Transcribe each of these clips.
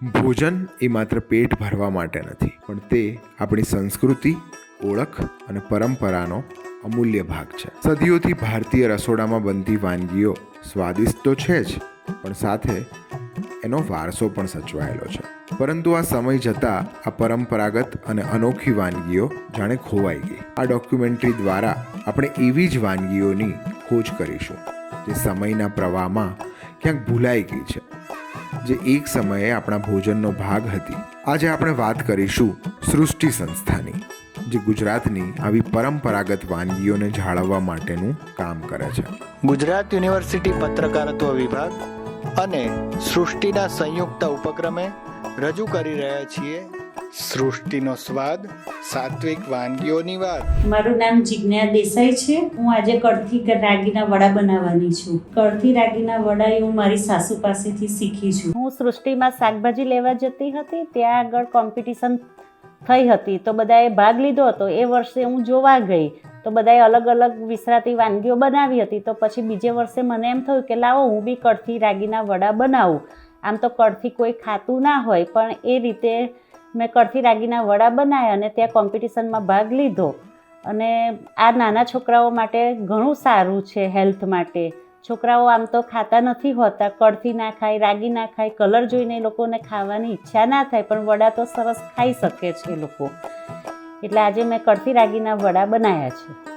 ભોજન એ માત્ર પેટ ભરવા માટે નથી, પણ તે આપણી સંસ્કૃતિ, ઓળખ અને પરંપરાનો અમૂલ્ય ભાગ છે. સદીઓથી ભારતીય રસોડામાં બનતી વાનગીઓ સ્વાદિષ્ટ તો છે જ, પણ સાથે એનો વારસો પણ સચવાયેલો છે. પરંતુ આ સમય જતાં આ પરંપરાગત અને અનોખી વાનગીઓ જાણે ખોવાઈ ગઈ. આ ડોક્યુમેન્ટરી દ્વારા આપણે એવી જ વાનગીઓની ખોજ કરીશું, જે સમયના પ્રવાહમાં ક્યાંક ભૂલાઈ ગઈ છે. જે એક સમયે આપણા ભોજનનો ભાગ હતી. આજે આપણે વાત કરીશું સૃષ્ટિ સંસ્થાની, જે ગુજરાતની આવી પરંપરાગત વાનગીઓને જાળવવા માટેનું કામ કરે છે. ગુજરાત યુનિવર્સિટી પત્રકારત્વ વિભાગ અને સૃષ્ટિના સંયુક્ત ઉપક્રમે રજૂ કરી રહ્યા છીએ સૃષ્ટિનો સ્વાદ સાત્વિક વાનગીઓની વાત. મારું નામ જિજ્ઞા દેસાઈ છે. હું આજે કળથી રાગીના વડા બનાવવાની છું. કળથી રાગીના વડા એ હું મારી સાસુ પાસેથી શીખી છું. હું સૃષ્ટિમાં શાકભાજી લેવા જતી હતી. ત્યાં આગળ કોમ્પિટિશન થઈ હતી. તો બધાએ ભાગ લીધો હતો. એ વર્ષે હું જોવા ગઈ. તો બધાએ અલગ અલગ વિસરાતી વાનગીઓ બનાવી હતી. તો પછી બીજે વર્ષે મને એમ થયું કે લાવો હું બી કળથી રાગીના વડા બનાવું. આમ તો કળથી કોઈ ખાતું ના હોય પણ એ રીતે મેં કળથી રાગીના વડા બનાવ્યા અને ત્યાં કોમ્પિટિશનમાં ભાગ લીધો. અને આ નાના છોકરાઓ માટે ઘણું સારું છે હેલ્થ માટે. છોકરાઓ આમ તો ખાતા નથી હોતા કળથી ના ખાય, રાગી ના ખાય કલર જોઈને એ લોકોને ખાવાની ઈચ્છા ના થાય, પણ વડા તો સરસ ખાઈ શકે છે એ લોકો. એટલે આજે મેં કળથી રાગીના વડા બનાવ્યા છે.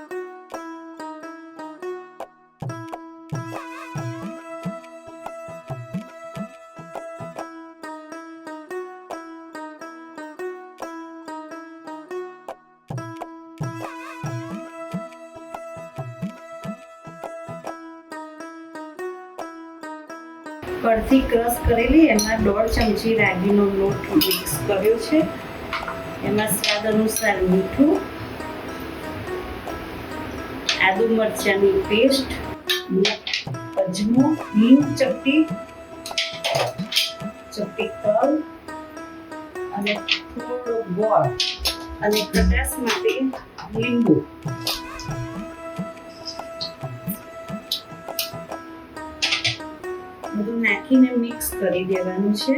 કળથી ક્રશ કરેલી, એમાં દોઢ ચમચી રાગીનો લોટ મિક્સ કર્યો છે. એમાં સ્વાદ અનુસાર મીઠું, આદુ મરચાંની પેસ્ટ, અજમો, હિંગ ચપટી ચપટી તલ અને થોડો ગોળ અને ખટાશ માટે લીંબુ. બધું નાખીને મિક્સ કરી દેવાનું છે.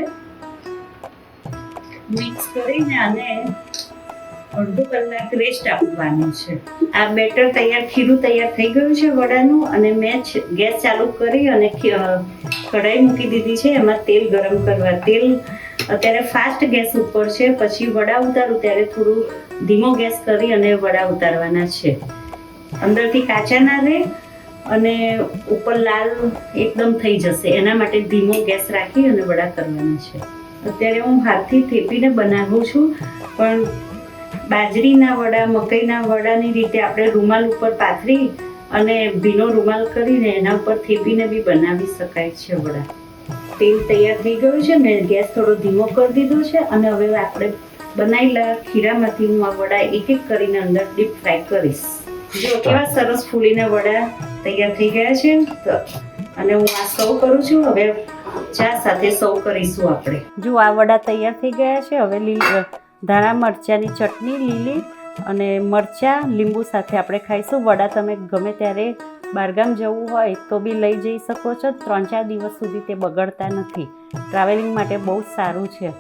મિક્સ કરીને આને અડધો કલાક રેસ્ટ આપવાનું છે. આ બેટર તૈયાર, ખીરું તૈયાર થઈ ગયું છે વડાનું અને મેં ગેસ ચાલુ કરી અને કઢાઈ મૂકી દીધી છે. એમાં તેલ ગરમ કરવા, તેલ અત્યારે ફાસ્ટ ગેસ ઉપર છે, પછી વડા ઉતારું, ત્યારે થોડું ધીમો ગેસ કરી અને વડા ઉતારવાના છે. અંદરથી કાચા ના રહે અને ઉપર લાલ એકદમ થઈ જશે. એના માટે ધીમો ગેસ રાખી અને વડા કરવાના છે. અત્યારે હું હાથથી થેપીને બનાવું છું, પણ બાજરીના વડા, મકઈના વડાની રીતે આપણે રૂમાલ ઉપર પાથરી અને ભીનો રૂમાલ કરીને એના ઉપર થેપીને બી બનાવી શકાય છે વડા. તેલ તૈયાર થઈ ગયું છે, મેં ગેસ થોડો ધીમો કરી દીધો છે અને હવે આપણે બનાવેલા ખીરામાંથી હું આ વડા એક એક કરીને અંદર ડીપ ફ્રાય કરીશ. કેવા સરસ ફૂલીના વડા તૈયાર થઈ ગયા છે અને હું આ સર્વ કરું છું. હવે ચા સાથે સર્વ કરીશું આપણે. જો આ વડા તૈયાર થઈ ગયા છે, હવે લીલી ધાણા, મરચાંની ચટણી, લીલી અને મરચાં, લીંબુ સાથે આપણે ખાઈશું. વડા તમે ગમે ત્યારે બહારગામ જવું હોય તો બી લઈ જઈ શકો છો. ત્રણ ચાર દિવસ સુધી તે બગડતા નથી. ટ્રાવેલિંગ માટે બહુ સારું છે.